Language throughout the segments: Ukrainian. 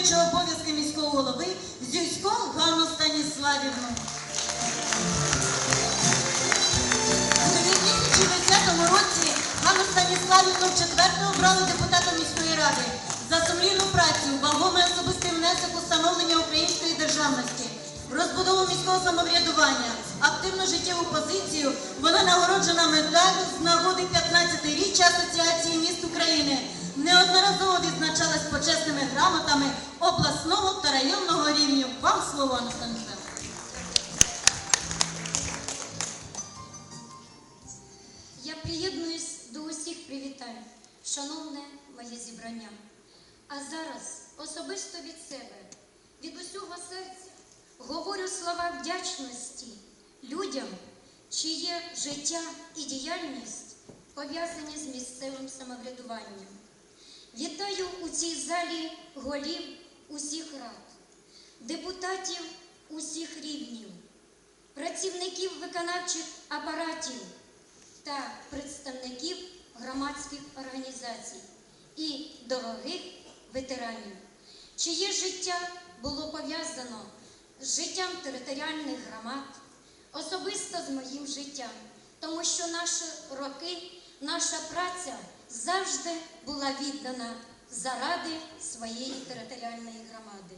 виконуючого обов'язки міського голови Зюсько Ганну Станіславівну. У 2010 році Ганну Станіславівну вчетверте обрали депутатом міської ради за сумлінну працю, вагомий особистий внесок у становлення української державності, розбудову міського самоврядування, активну життєву позицію. Вона нагороджена медаллю з нагоди 15-річчя Асоціації міст України. Неодноразово відзначалась почесними грамотами обласного та районного рівнів. Вам слово, Станіславівна. Я приєднуюсь до усіх привітань, шановне моє зібрання. А зараз особисто від себе, від усього серця, говорю слова вдячності людям, чиє життя і діяльність пов'язані з місцевим самоврядуванням. Вітаю у цій залі голів усіх рад, депутатів усіх рівнів, працівників виконавчих апаратів та представників громадських організацій і дорогих ветеранів, чиє життя було пов'язано з життям територіальних громад, особисто з моїм життям, тому що наші роки, наша праця завжди була віддана заради своєї територіальної громади.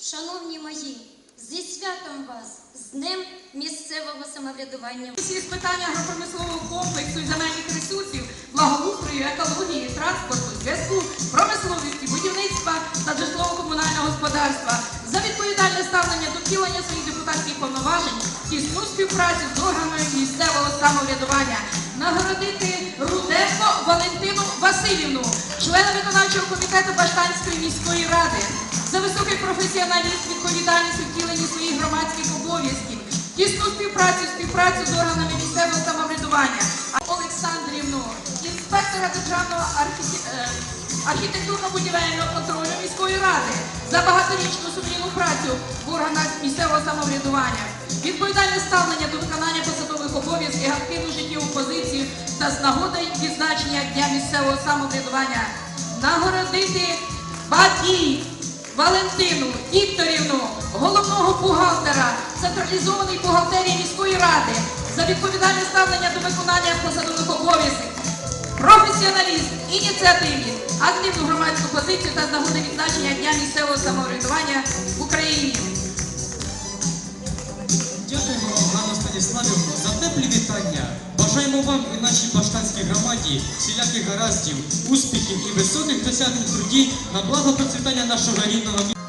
Шановні мої, зі святом вас, з Днем місцевого самоврядування. Всі питання агропромислового комплексу і земельних ресурсів, благоустрою, екології, транспорту, зв'язку, промисловості, будівництва та житлово-комунального господарства за відповідальне ставлення до втілення своїх депутатських повноважень, тісну співпрацю з органами місцевого самоврядування, нагородити Руденко Валентину Васильівну, члена виконавчого комітету Баштанської міської ради, за високий професіоналізм, відповідальність у своїх громадських обов'язків, тісну співпрацю, співпрацю з органами місцевого самоврядування, Олександрівну, інспектора державного архіте- е, архітектурно-будівельного контролю міської ради. За багаторічну сумлінну працю в органах місцевого самоврядування, відповідальне ставлення до виконання посадових обов'язків, активну життєву позицію та з нагоди відзначення Дня місцевого самоврядування, нагородити Бадій Валентину Вікторівну, головного бухгалтера централізованої бухгалтерії міської ради за відповідальне ставлення до виконання посадових обов'язків, професіоналізм, ініціативність, активну громадську позицію та з нагоди відзначення Дня місцевого самоврядування в Україні. Вам, Ганна за теплі вітання. Бажаємо вам і нашій баштанській громаді всіляких гараздів, успіхів і високих досягнень в труді на благо процвітання нашого рідного міста.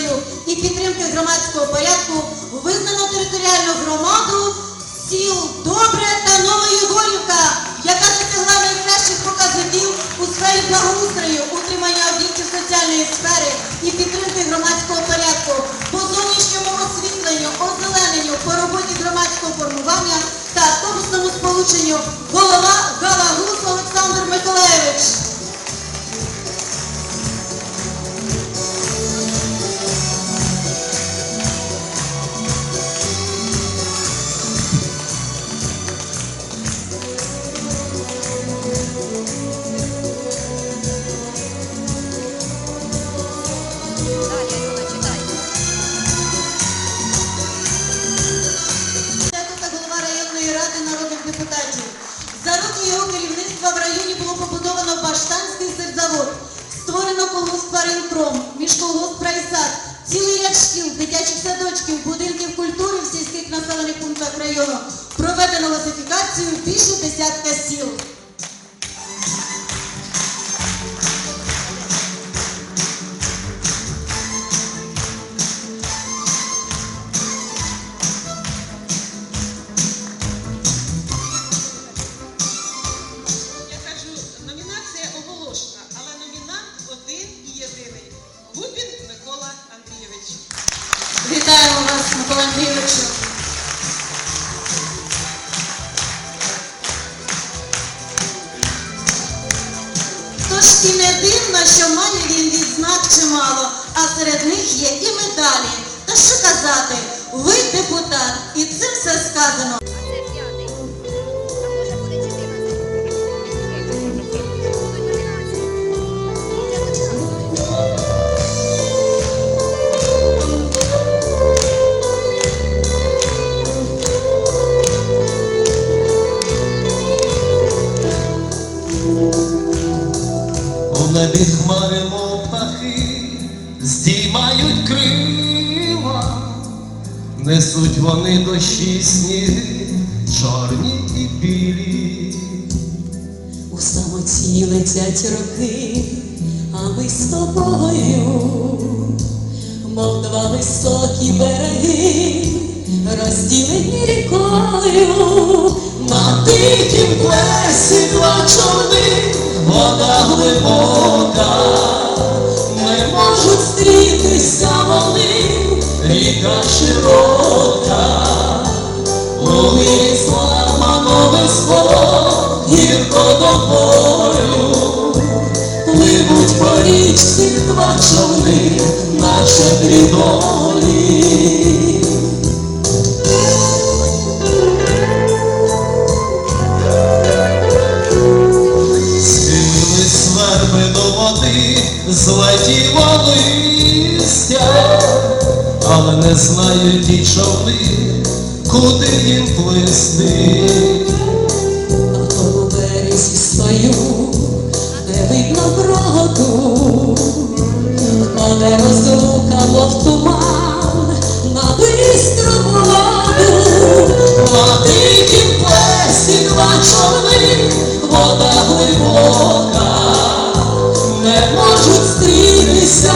підтримкою і підтримки громадського порядку визнано територіальну громаду сіл Добре та Нової Горівка, яка досягла найкращих показників у сфері благоустрою, утримання об'єктів соціальної сфери і підтримки громадського порядку, по зовнішньому освітленню, озелененню, по роботі громадського формування та автобусному сполученню. небі хмари, мов птахи, здіймають крила, несуть вони дощі сніги, чорні і білі. У самоті летять роки, а ми з тобою, мов два високі береги, розділені рікою, на тихім плесі два глибока, не можуть стрітися вони, ріка широка, луни зламанове слово, гірко до бою. пливуть по річці два човни, наче три. не знають ті човни, куди їм плисти. А тому березі стою, не видно броду, мене розрука, мов туман, на бистру воду, на човни, вода глибока, не можуть стрітися.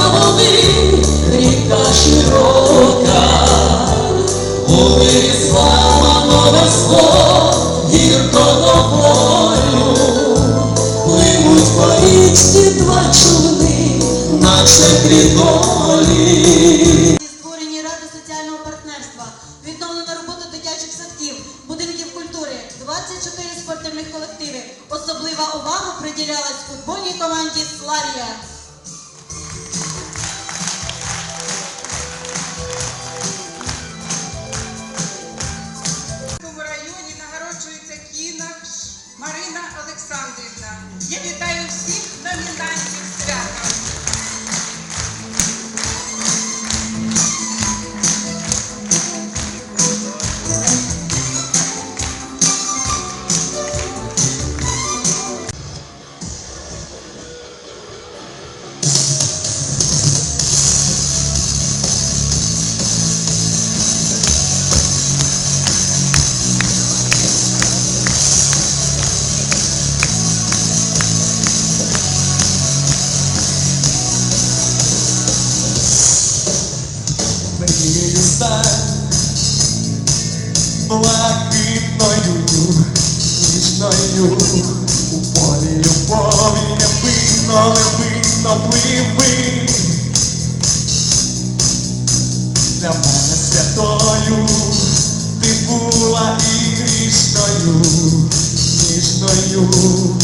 По два човни, наче крідолі. Створені грішною, ніжною.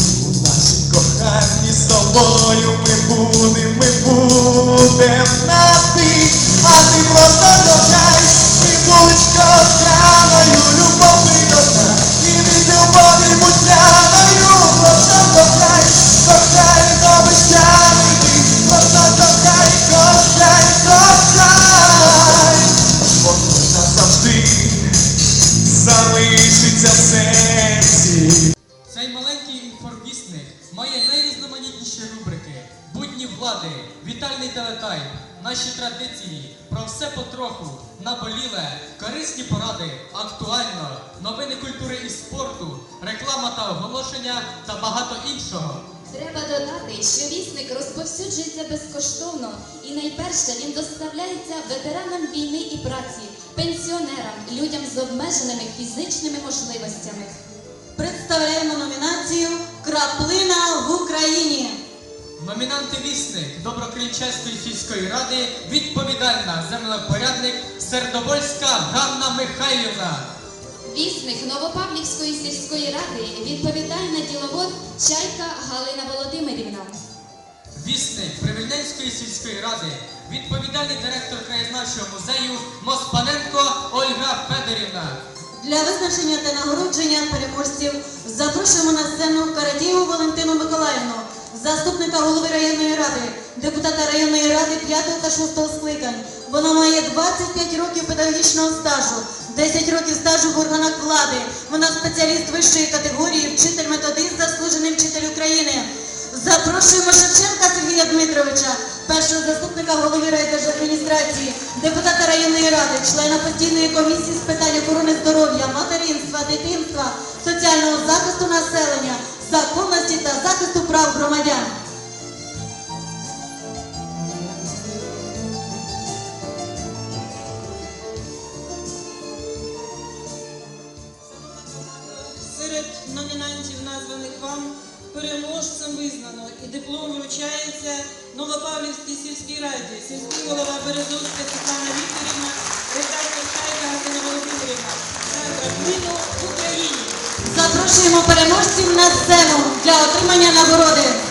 Іншого. Треба додати, що вісник розповсюджується безкоштовно і найперше він доставляється ветеранам війни і праці, пенсіонерам, людям з обмеженими фізичними можливостями. Представляємо номінацію Краплина в Україні. Номінанти вісник Доброкринчанської сільської ради відповідальна землепорядник Сердобольська Ганна Михайлівна. Вісник Новопавлівської сільської ради відповідальна діловод Чайка Галина Володимирівна. Вісник Привільненської сільської ради, відповідальний директор краєзнавчого музею Моспаненко Ольга Федорівна. Для визначення та нагородження переможців запрошуємо на сцену Карадієву Валентину Миколаївну, заступника голови районної ради, депутата районної ради 5 та 6 скликань. Вона має 25 років педагогічного стажу, 10 років стажу в органах влади. Вона спеціаліст вищої категорії, вчитель методист, заслужений вчитель України. Запрошуємо Шевченка Сергія Дмитровича, першого заступника голови райдержадміністрації, депутата районної ради, члена постійної комісії з питань охорони здоров'я, материнства, дитинства, соціального захисту населення, законності та захисту прав громадян. Визнано і диплом вручається Новопавлівській сільській раді, сільський голова Березовська Світлана Вікторівна, редактор Шайка Галина Володимирівна центра в Україні. Запрошуємо переможців на сцену для отримання нагороди.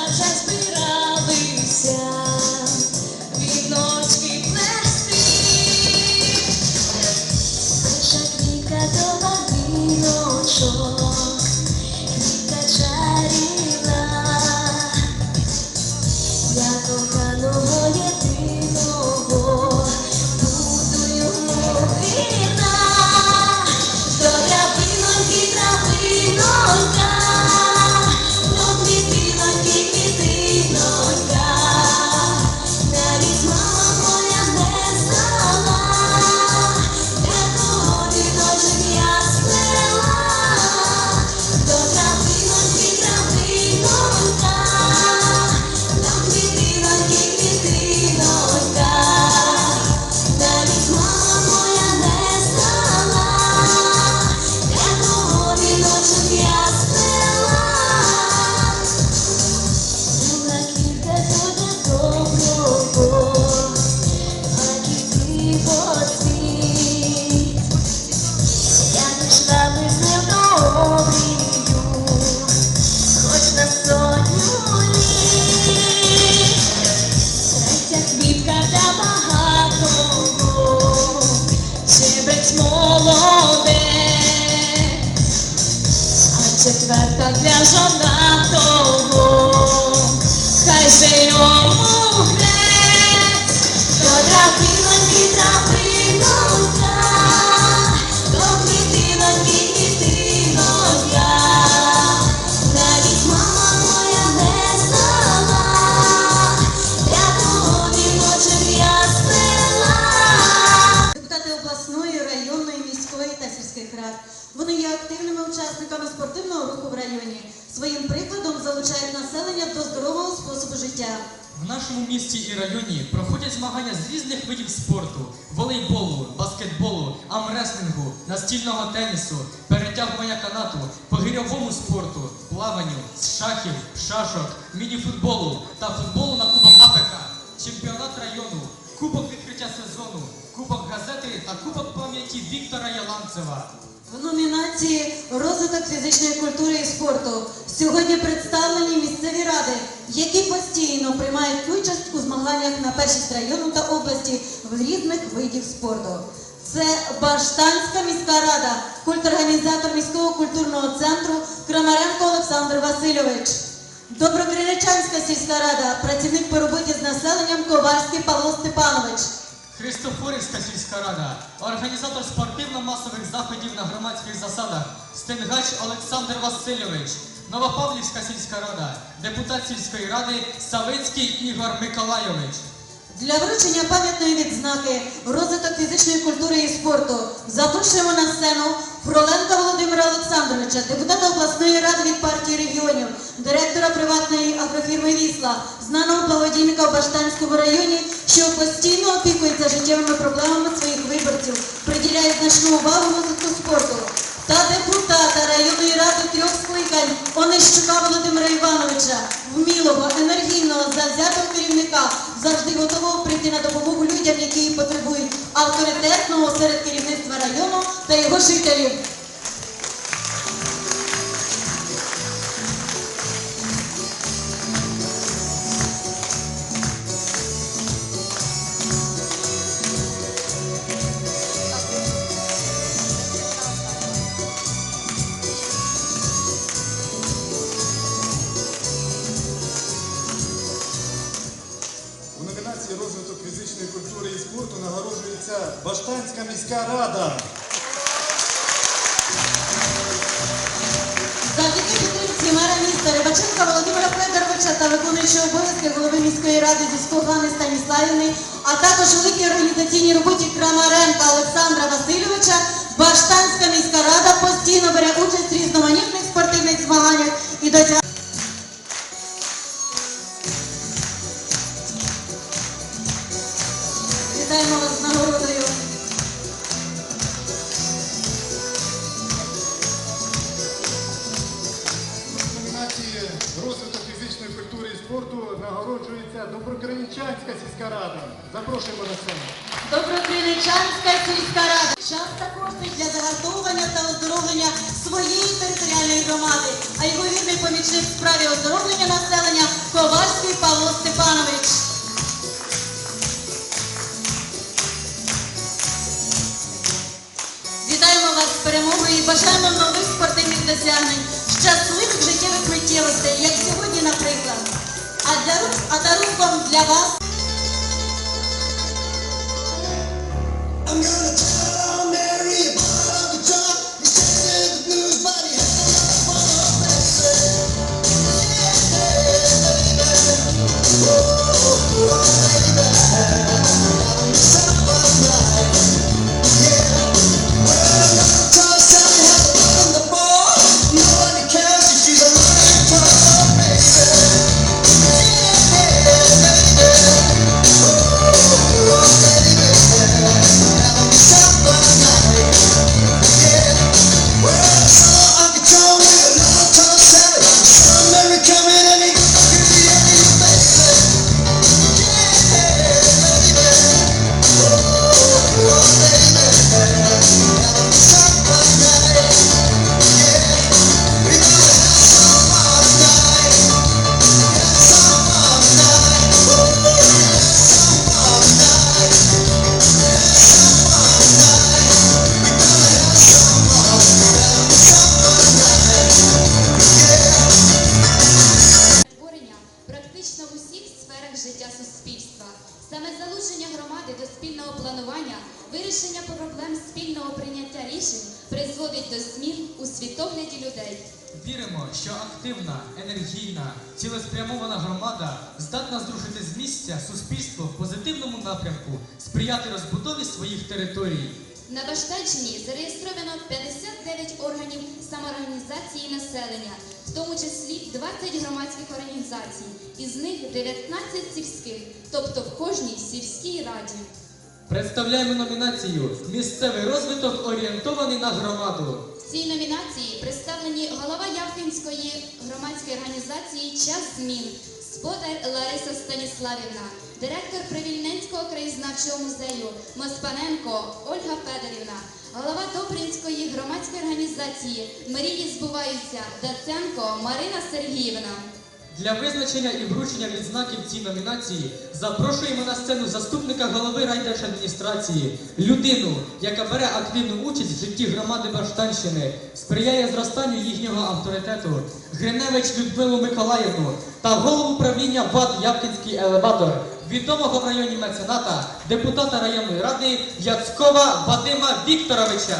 шашок, мініфутболу та футболу на Кубок АПК, чемпіонат району, Кубок відкриття сезону, Кубок газети та Кубок пам'яті Віктора Яланцева. В номінації Розвиток фізичної культури і спорту сьогодні представлені місцеві ради, які постійно приймають участь у змаганнях на першість району та області в різних видів спорту. Це Баштанська міська рада, культорганізатор міського культурного центру Крамаренко Олександр Васильович. Доброкриничанська сільська рада, працівник по роботі з населенням Ковальський Павло Степанович. Христофорівська сільська рада, організатор спортивно-масових заходів на громадських засадах, Стенгач Олександр Васильович, Новопавлівська сільська рада, депутат сільської ради Савицький Ігор Миколайович. Для вручення пам'ятної відзнаки розвиток фізичної культури і спорту запрошуємо на сцену Фроленка Володимира Олександровича, депутата обласної ради від партії регіонів, директора приватної агрофірми Вісла, знаного благодійника в Баштанському районі, що постійно опікується життєвими проблемами своїх виборців, приділяє значну увагу розвитку спорту. Та депутата районної ради трьох скликань Онищука Володимира Івановича, вмілого, енергійного, завзятого керівника, завжди готового прийти на допомогу людям, які її потребують, авторитетного серед керівництва району та його жителів. Номінації розвиток фізичної культури і спорту нагороджується Баштанська міська рада. Завдяки підтримці мера міста Рибаченка Володимира Федоровича та виконуючого обов'язки голови міської ради Зісько Ганни Станіславівни, а також великій організаційній роботі Крамаренка Олександра Васильовича, Баштанська міська рада постійно бере участь в різноманітних спортивних змаганнях і досягає. Доброкриничанська сільська рада. Запрошуємо на сцену. Доброкриничанська сільська рада. Час та кошти для загартовування та оздоровлення своєї територіальної громади, а його вірний помічник в справі оздоровлення населення Ковальський Павло Степанович. Вітаємо вас з перемогою і бажаємо нових спортивних досягнень, щасливих життєвих миттєвостей, Lavaz практично в усіх сферах життя суспільства. Саме залучення громади до спільного планування, вирішення проблем спільного прийняття рішень призводить до змін у світогляді людей. Віримо, що активна, енергійна, цілеспрямована громада здатна зрушити з місця суспільство в позитивному напрямку, сприяти розбудові своїх територій. На Баштанщині зареєстровано 59 органів самоорганізації населення, в тому числі 20 громадських організацій, із них 19 сільських, тобто в кожній сільській раді. Представляємо номінацію Місцевий розвиток орієнтований на громаду. В цій номінації представлені голова Явкінської громадської організації Час змін, сподар Лариса Станіславівна, директор Привільненського краєзнавчого музею Моспаненко Ольга Федорівна, голова Добринської громадської організації Мрії збуваються Даценко Марина Сергіївна. Для визначення і вручення відзнаків цій номінації запрошуємо на сцену заступника голови райдержадміністрації, людину, яка бере активну участь в житті громади Баштанщини, сприяє зростанню їхнього авторитету, Гриневич Людмилу Миколаївну та голову правління ВАД Явкінський елеватор, відомого в районі мецената, депутата районної ради Яцкова Вадима Вікторовича.